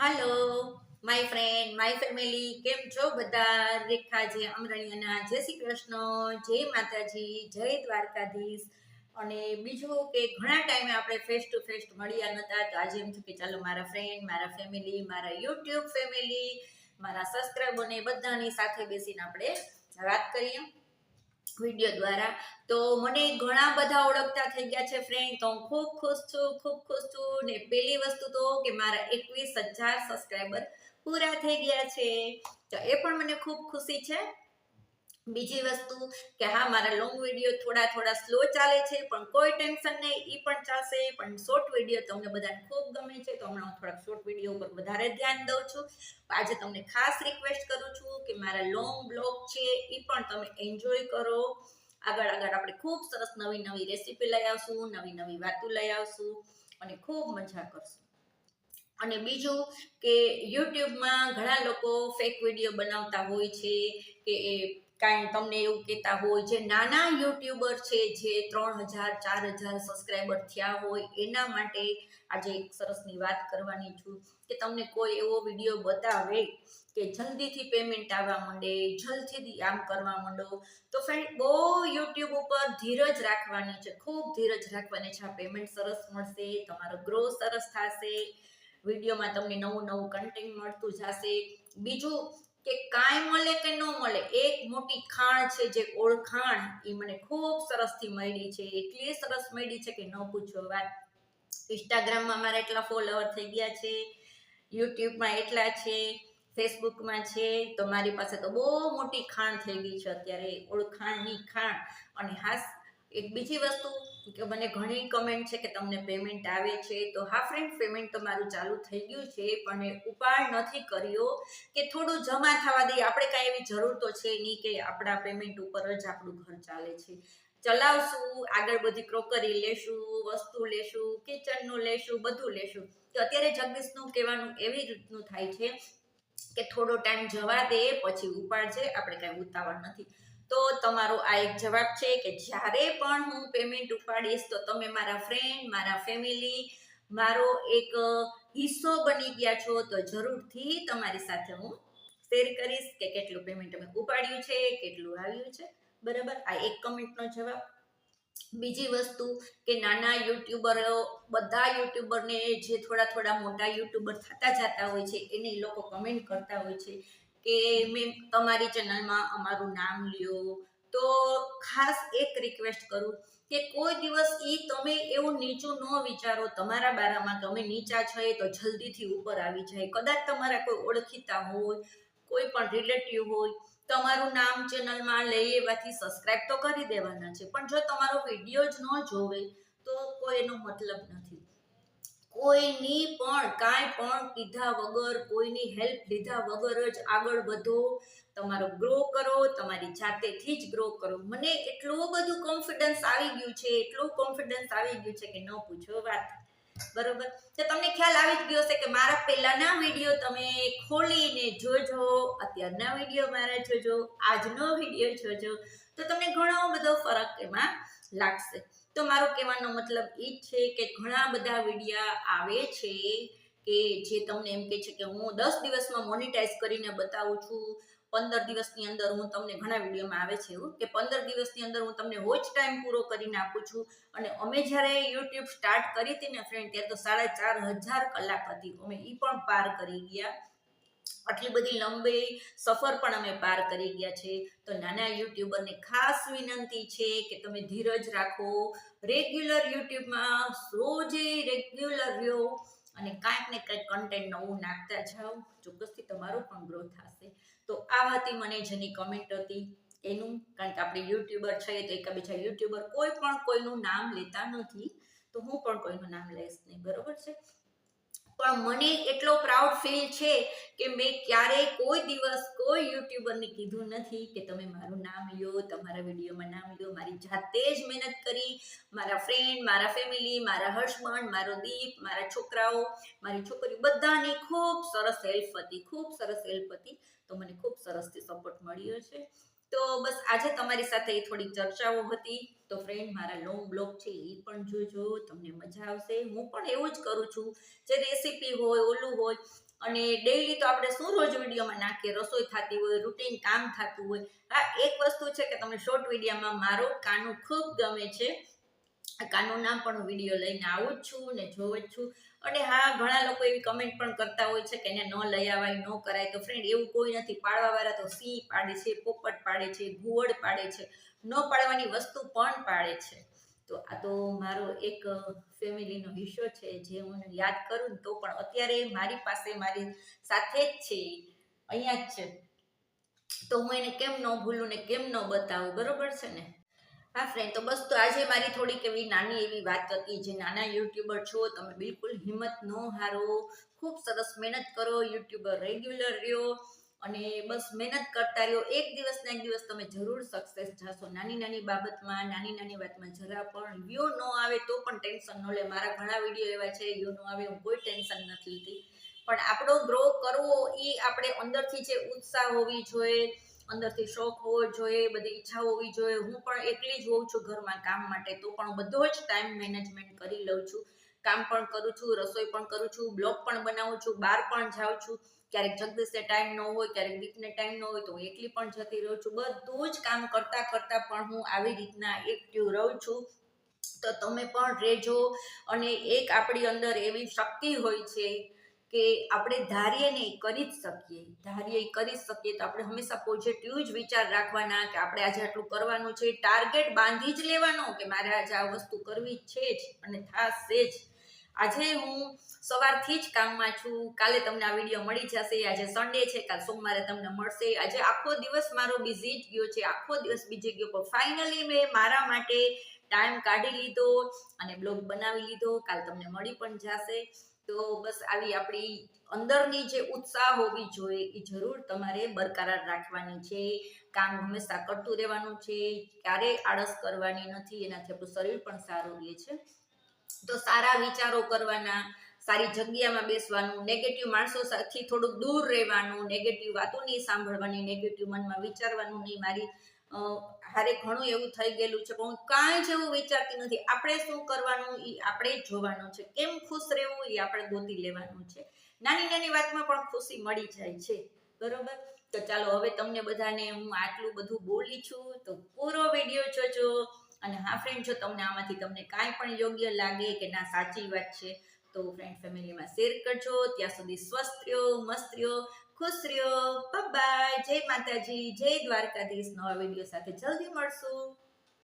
Hello my friend my family કેમ છો બધા? રેખા જે અમરણીયના. જય શ્રી કૃષ્ણ. જય માતાજી. જય દ્વારકાધીશ. અને બીજું કે ઘણા ટાઈમે આપણે ફેસ ટુ ફેસ મળ્યા નહોતા તો આજે એમ થયું કે ચાલો મારા ફ્રેન્ડ મારા ફેમિલી મારા યુટ્યુબ ફેમિલી મારા સબસ્ક્રાઈબરને બધાની સાથે બેસીને આપણે વાત કરીએ. વીડિયો દ્વારા. તો મને ઘણા બધા ઓળખતા થઈ ગયા છે ફ્રેન્ડ તો હું ખૂબ ખુશ છું, ખૂબ ખુશ છું. ને પહેલી વસ્તુ તો કે મારા એકવીસ હજાર સબસ્ક્રાઈબર પૂરા થઈ ગયા છે. તો એ પણ મને ખૂબ ખુશી છે. બીજી વસ્તુ કે હા, મારા લોંગ વીડિયો થોડા થોડા સ્લો ચાલે છે, પણ કોઈ ટેન્શન નહીં એ પણ ચાલશે. પણ શોર્ટ વીડિયો તમને બધાને ખૂબ ગમે છે, તો હમણાં હું થોડાક શોર્ટ વીડિયો ઉપર વધારે ધ્યાન દઉં છું. આજે તમને ખાસ રિક્વેસ્ટ કરું છું કે મારા લોંગ બ્લોગ છે એ પણ તમે એન્જોય કરો. આગળ આગળ આપણે ખૂબ સરસ નવી નવી રેસીપી લઈ આવશું, નવી નવી વાતો લઈ આવશું અને ખૂબ મજા કરશું. અને બીજું કે યુટ્યુબમાં ઘણા લોકો ફેક વીડિયો બનાવતા હોય છે, કે એ કાંઈ તમને એવું કહેતા હોય, જે નાના યુટ્યુબર છે, જે ત્રણ હજાર, ચાર હજાર સબસ્ક્રાઈબર થયા હોય, એના માટે આજે એક સરસની વાત કરવાની છું કે તમને કોઈ એવો વીડિયો બતાવે કે જલ્દીથી પેમેન્ટ આવવા માંડે, જલ્દીથી આમ કરવા માંડો, તો ફ્રેન્ડ બહુ યુટ્યુબ ઉપર ધીરજ રાખવાની છે, ખૂબ ધીરજ રાખવાની છે, આ પેમેન્ટ સરસ મળશે, તમારો ગ્રો સરસ થશે વિડીયોમાં તમને નવું નવું કન્ટેન્ટ મળતું જશે. બીજું કે કાંઈ મળે કે ન મળે, એક મોટી ખાણ છે જે ઓળખાણ એ મને ખૂબ સરસથી મળી છે, એટલી સરસ મળી છે કે ન પૂછો વાત ઇન્સ્ટાગ્રામમાં મારા એટલા ફોલોવર થઈ ગયા છે યુટ્યુબમાં એટલા છે ફેસબુકમાં છે, તો મારી પાસે તો બહુ મોટી ખાણ થઈ ગઈ છે અત્યારે ઓળખાણની ખાણ. અને હાસ એક બીજી વસ્તુ કે મને ઘણી કમેન્ટ છે કે તમને પેમેન્ટ આવે છે, તો હા ફ્રેન્ડ પેમેન્ટ તો મારું ચાલુ થઈ ગયું છે, પણ ઉપાડ નથી કર્યો કે થોડું જમા થવા દઈએ. આપણે કાંઈ એવી જરૂર તો છે નહીં કે આપણા પેમેન્ટ ઉપર જ આપણું ઘર ચાલે છે. ચલાવશું, આગળ બધી ક્રોકરી લેશું, વસ્તુ લેશું કિચનનું લેશું, બધું લેશું. તો અત્યારે જગદીશનું કહેવાનું એવી રીતનું થાય છે કે થોડો ટાઈમ જવા દે, પછી ઉપાડજે આપણે કાંઈ ઉતાવળ નથી. તો તમારો આ એક જવાબ છે કે જ્યારે પણ હું પેમેન્ટ ઉપાડીશ તો તમે મારા ફ્રેન્ડ મારા ફેમિલી મારો એક હિસ્સો બની ગયા છો તો જરૂરથી તમારી સાથે હું શેર કરીશ કે કેટલું પેમેન્ટ અમે ઉપાડ્યું છે, કેટલું આવ્યું છે. બરાબર? આ એક કમેન્ટનો જવાબ. બીજી વસ્તુ કે નાના યુટ્યુબરો બધા યુટ્યુબરને જે થોડા થોડા મોટા યુટ્યુબર થતા જતા હોય છે એને લોકો કમેન્ટ કરતા હોય છે. કે મેં તમારી ચેનલમાં અમારું નામ લ્યો. તો ખાસ એક રિક્વેસ્ટ કરું કે કોઈ દિવસ એ તમે એવું નીચું ન વિચારો તમારા બારામાં તમે નીચા છો એ તો જલ્દીથી ઉપર આવી જાય. કદાચ તમારા કોઈ ઓળખીતા હોય, કોઈ પણ રિલેટિવ હોય, તમારું નામ ચેનલમાં લઈ એવાથી સબસ્ક્રાઇબ તો કરી દેવાના છે. પણ જો તમારો વીડિયો જ ન જોવે તો કોઈ એનો મતલબ નથી. કોઈની પણ કાંઈ પણ કીધા વગર, કોઈની હેલ્પ લીધા વગર જ આગળ વધો. તમારો ગ્રો કરો, તમારી જાતેથી જ ગ્રો કરો. મને એટલું બધું કોન્ફિડન્સ આવી ગયું છે, એટલું કોન્ફિડન્સ આવી ગયું છે કે ન પૂછો વાત. બરોબર? તો તમને ખ્યાલ આવી જ ગયો હશે કે મારા પહેલાના વીડિયો તમે ખોલીને જોજો. અત્યારના વીડિયો મારા જોજો. આજનો વીડિયો જોજો. તો તમને ઘણો બધો ફરક એમાં લાગશે. તો મારો કહેવાનો મતલબ એ જ છે કે ઘણા બધા વિડીયા આવે છે કે જે તમને એમ કે છે કે હું દસ દિવસમાં મોનિટાઈઝ કરીને બતાવું છું, પંદર દિવસની અંદર હું તમને ઘણા વિડીયોમાં આવે છે એવું, કે પંદર દિવસની અંદર હું તમને હોજ ટાઈમ પૂરો કરીને આપું છું. અને અમે જ્યારે યુટ્યુબ સ્ટાર્ટ કરી હતી ને ફ્રેન્ડ ત્યારે તો સાડા ચાર હજાર કલાક હતી. અમે એ પણ પાર કરી ગયા. આટલી બધી લંબી સફર પણ અમે પાર કરી ગયા છે. તો નાના યુટ્યુબરને ખાસ વિનંતી છે કે તમે ધીરજ રાખો. રેગ્યુલર યુટ્યુબમાં રોજે રેગ્યુલર રહ્યો અને કાંઈક ને કંઈક કન્ટેન્ટ નવું નાખતા જાઓ. ચોક્કસથી તમારો પણ ગ્રોથ થશે. તો આ હતી મને જેની કમેન્ટ હતી. એનું, કારણ કે આપણે યુટ્યુબર છીએ તો એકબીજા યુટ્યુબર કોઈ પણ કોઈનું નામ લેતા નથી. તો હું પણ કોઈનું નામ લઈશ નહીં. બરોબર છે? પણ મને એટલો પ્રાઉડ ફીલ છે કે મેં ક્યારેય કોઈ દિવસ કોઈ યુટ્યુબરને કીધું નથી કે તમે મારું નામ લ્યો, તમારા વિડીયોમાં નામ લ્યો. મારી જાતે જ મહેનત કરી. મારા ફ્રેન્ડ મારા ફેમિલી મારા હસબન્ડ, મારો દીપ, મારા છોકરાઓ, મારી છોકરી બધાની ખૂબ સરસ હેલ્પ હતી, ખૂબ સરસ હેલ્પ હતી. તો મને ખૂબ સરસથી સપોર્ટ મળ્યો છે. તો બસ આજે તમારી સાથે એ થોડી ચર્ચાઓ હતી. તો ફ્રેન્ડ મારા લોંગ બ્લોગ છે, એ પણ જોજો, તમને મજા આવશે. હું પણ એવું જ કરું છું. જે રેસીપી હોય, ઓલું હોય, અને ડેઈલી તો આપણે શું રોજ વિડીયોમાં નાખીએ? રસોઈ થતી હોય રૂટીન કામ થતું હોય. હા, એક વસ્તુ છે કે તમને શોર્ટ વિડીયોમાં મારો કાનું ખૂબ ગમે છે. કાનુના પણ વીડિયો લઈને આવું જ છું ને જોઉં જ છું. અને હા, ઘણા લોકો એવી કમેન્ટ પણ કરતા હોય છે કે એને ન લઈ આવાય ન કરાય. તો ફ્રેન્ડ એવું કોઈ નથી. પાડવાવાળા તો સી પાડે છે, પોપટ પાડે છે ગુવડ પાડે છે. ન પાડવાની વસ્તુ પણ પાડે છે. તો આ તો મારો એક ફેમિલીનો હિસ્સો છે. જે હું યાદ કરું ને તો પણ અત્યારે મારી પાસે મારી સાથે જ છે અહીંયા જ છે. તો હું એને કેમ ન ભૂલું ને કેમ ન બતાવું? બરોબર છે ને? હા ફ્રેન્ડ તો બસ, તો આજે મારી થોડીક એવી નાની એવી વાત હતી જે નાના યુટ્યુબર છો, તમે બિલકુલ હિંમત ન હારો. ખૂબ સરસ મહેનત કરો, યુટ્યુબર રેગ્યુલર રહ્યો અને બસ મહેનત કરતા રહ્યો. એક દિવસ ને એક દિવસ તમે જરૂર સક્સેસ જશો. નાની નાની બાબતમાં, નાની નાની વાતમાં જરા પણ વ્યૂ ન આવે તો પણ ટેન્શન ન લે. મારા ઘણા વીડિયો એવા છે વ્યૂ ન આવે હું કોઈ ટેન્શન નથી લીધી પણ આપણો ગ્રો કરવો એ આપણે અંદરથી જે ઉત્સાહ હોવી જોઈએ. અંદરથી શોખ હોવો જોઈએ, બધી ઈચ્છા હોવી જોઈએ. હું પણ એકલી જ હોઉં છું ઘરમાં કામ માટે, તો પણ બધો જ ટાઈમ મેનેજમેન્ટ કરી લઉં છું. કામ પણ કરું છું, રસોઈ પણ કરું છું, બ્લોગ પણ બનાવું છું, બહાર પણ જાઉં છું. ક્યારેક જગદીશને ટાઈમ ન હોય, ક્યારેક દીપને ટાઈમ ન હોય, તો હું એકલી પણ જતી રહું છું. બધું જ કામ કરતાં કરતાં પણ હું આવી રીતના એક્ટિવ રહું છું. તો તમે પણ રહેજો અને એક આપણી અંદર એવી શક્તિ હોય છે કે આપણે ધારીએ ને કરી જ શકીએ. ધારીએ કરી શકીએ તો આપણે હંમેશા પોઝિટિવ જ વિચાર રાખવાના કે આપણે આજે આટલું કરવાનું છે. ટાર્ગેટ બાંધી જ લેવાનો કે મારે આજે આ વસ્તુ કરવી છે જ અને થશે જ. આજે હું સવારથી જ કામમાં છું. કાલે તમને આ વીડિયો મળી જશે. આજે સન્ડે છે. કાલ સોમવારે તમને મળશે. આજે આખો દિવસ મારો બિઝી જ ગયો છે. આખો દિવસ બીજે ગયો. પણ ફાઇનલી મેં મારા માટે ટાઈમ કાઢી લીધો અને બ્લોગ બનાવી લીધો. કાલ તમને મળી પણ જશે. તો બસ આવી આપણી અંદરની જે ઉત્સાહ હોવી જોઈએ એ જરૂર તમારે બરકરાર રાખવાની છે. કામ હંમેશા કરતું રહેવાનું છે. ક્યારેય આળસ કરવાની નથી, એનાથી આપણું શરીર પણ સારું રહે છે. તો સારા વિચારો કરવાના, સારી જગ્યામાં બેસવાનું નેગેટિવ માણસો સાથે થોડુંક દૂર રહેવાનું નેગેટિવ વાતો નહીં સાંભળવાની નેગેટિવ મનમાં વિચારવાનું નહીં. મારી હારે ઘણું એવું થઈ ગયેલું છે હું કાંઈ જ એવું વિચારતી નથી. આપણે શું કરવાનું એ આપણે જોવાનું છે. કેમ ખુશ રહેવું એ આપણે ગોતી લેવાનું છે. નાની નાની વાતમાં પણ ખુશી મળી જાય છે. બરોબર? તો ચાલો, હવે તમને બધાને હું આટલું બધું બોલી છું, તો પૂરો વીડિયો જોજો. અને હા ફ્રેન્ડ જો તમને આમાંથી તમને કાંઈ પણ યોગ્ય લાગે કે ના, સાચી વાત છે, તો ફ્રેન્ડ ફેમિલીમાં શેર કરજો. ત્યાં સુધી સ્વસ્થ રહ્યો, મસ્ત રહ્યો. ખુશ રહ્યો. બાય જય માતાજી. જય દ્વારકાધીશ નવા વીડિયો સાથે જલ્દી મળશું.